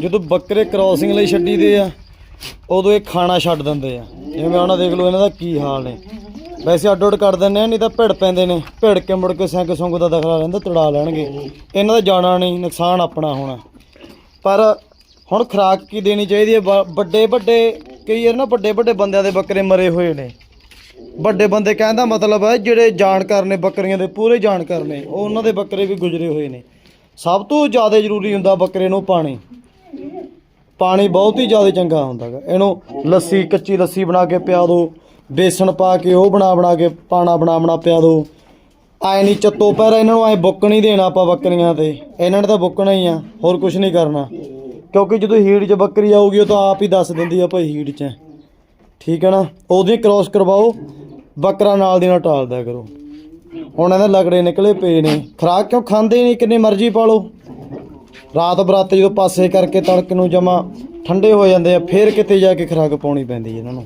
ਜਦੋਂ ਬੱਕਰੇ ਕ੍ਰਾਸਿੰਗ ਲਈ ਛੱਡੀਦੇ ਆ, ਉਦੋਂ ਇਹ ਖਾਣਾ ਛੱਡ ਦਿੰਦੇ ਆ। ਜਿਵੇਂ ਉਹਨਾਂ ਦੇਖ ਲਓ, ਇਹਨਾਂ ਦਾ ਕੀ ਹਾਲ ਨੇ। ਵੈਸੇ ਅੱਡ ਅੱਡ ਕਰ ਦਿੰਦੇ ਆ, ਨਹੀਂ ਤਾਂ ਭਿੜ ਪੈਂਦੇ ਨੇ। ਭਿੜ ਕੇ ਮੁੜ ਕੇ ਸਿੰਘ ਸੁੰਗ ਦਾ ਦਖਲਾ ਰਹਿੰਦਾ ਤੜਾ ਲੈਣਗੇ। ਇਹਨਾਂ ਦਾ ਜਾਣਾ ਨਹੀਂ, ਨੁਕਸਾਨ ਆਪਣਾ ਹੋਣਾ। ਪਰ ਹੁਣ ਖੁਰਾਕ ਕੀ ਦੇਣੀ ਚਾਹੀਦੀ ਹੈ? ਬ- ਵੱਡੇ ਵੱਡੇ ਕਈ ਵਾਰ ਨਾ ਵੱਡੇ ਵੱਡੇ ਬੰਦਿਆਂ ਦੇ ਬੱਕਰੇ ਮਰੇ ਹੋਏ ਨੇ। ਵੱਡੇ ਬੰਦੇ ਕਹਿਣ ਦਾ ਮਤਲਬ ਹੈ, ਜਿਹੜੇ ਜਾਣਕਾਰ ਨੇ ਬੱਕਰੀਆਂ ਦੇ, ਪੂਰੇ ਜਾਣਕਾਰ ਨੇ, ਉਹ ਉਹਨਾਂ ਦੇ ਬੱਕਰੇ ਵੀ ਗੁਜ਼ਰੇ ਹੋਏ ਨੇ। ਸਭ ਤੋਂ ਜ਼ਿਆਦਾ ਜ਼ਰੂਰੀ ਹੁੰਦਾ ਬੱਕਰੇ ਨੂੰ ਪਾਣੀ। ਪਾਣੀ ਬਹੁਤ ਹੀ ਜ਼ਿਆਦਾ ਚੰਗਾ ਹੁੰਦਾ ਗਾ। ਇਹਨੂੰ ਲੱਸੀ, ਕੱਚੀ ਲੱਸੀ ਬਣਾ ਕੇ ਪਿਆ ਦਿਓ ਬੇਸਣ ਪਾ ਕੇ ਉਹ ਬਣਾ ਬਣਾ ਕੇ ਪਾਣਾ ਬਣਾ ਬਣਾ ਪਿਆ ਦਿਓ ਐ ਨਹੀਂ ਚੱਤੋ ਪੈਰ ਇਹਨਾਂ ਨੂੰ ਐ ਬੁੱਕ ਨਹੀਂ ਦੇਣਾ ਆਪਾਂ ਬੱਕਰੀਆਂ ਤੇ। ਇਹਨਾਂ ਨੇ ਤਾਂ ਬੁੱਕਣਾ ਹੀ ਆ, ਹੋਰ ਕੁਝ ਨਹੀਂ ਕਰਨਾ। ਕਿਉਂਕਿ ਜਦੋਂ ਹੀੜ 'ਚ ਬੱਕਰੀ ਆਊਗੀ, ਉਹ ਤਾਂ ਆਪ ਹੀ ਦੱਸ ਦਿੰਦੀ ਆ ਭਾਈ ਹੀੜ 'ਚ। ਹੈ। ਠੀਕ ਹੈ ਨਾ? ਉਹਦੀ ਕ੍ਰਾਸ ਕਰਵਾਓ, ਬੱਕਰਾ ਨਾਲ ਦੀ ਨਾਲ ਟਾਲਦਾ ਕਰੋ। ਹੁਣ ਇਹਦੇ ਲਗੜੇ ਨਿਕਲੇ ਪਏ ਨੇ। ਖਰਾਕ ਕਿਉਂ ਖਾਂਦੇ ਨਹੀਂ? ਕਿੰਨੇ ਮਰਜ਼ੀ ਪਾ ਲਓ। ਰਾਤ ਬਰਾਤੇ ਜਦੋਂ ਪਾਸੇ ਕਰਕੇ ਤੜਕ ਨੂੰ ਜਮਾ ਠੰਡੇ ਹੋ ਜਾਂਦੇ ਆ, ਫੇਰ ਕਿਤੇ ਜਾ ਕੇ ਖਰਾਕ ਪਾਉਣੀ ਪੈਂਦੀ ਇਹਨਾਂ ਨੂੰ।